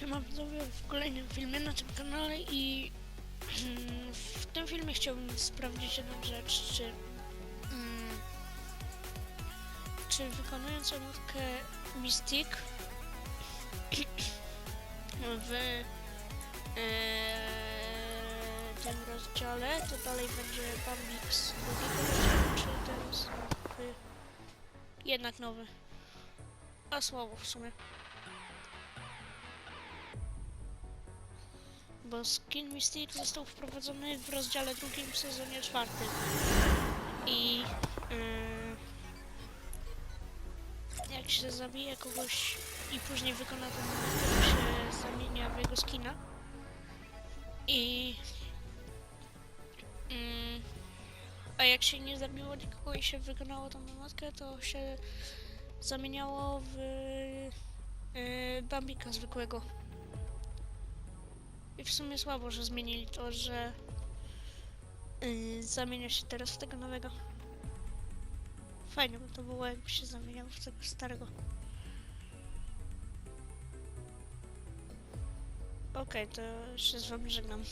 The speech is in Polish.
Siema widzowie w kolejnym filmie na tym kanale i w tym filmie chciałbym sprawdzić jedną rzecz, czy mm, czy wykonując emotkę Mystic w e, tym rozdziale to dalej będzie Bambik z czy ten z? Jednak nowy. A słabo w sumie. Bo skin Mystic został wprowadzony w rozdziale drugim w sezonie czwartym. I yy, jak się zabije kogoś i później wykona ten moment, to się zamienia w jego skina. I yy, a jak się nie zabiło nikogo i się wykonało tą emotkę, to się zamieniało w yy, Bambika zwykłego. W sumie słabo, że zmienili to, że yy, zamienia się teraz w tego nowego. Fajnie by to było, jakby się zamieniał w tego starego. Okej, to się z wami żegnam.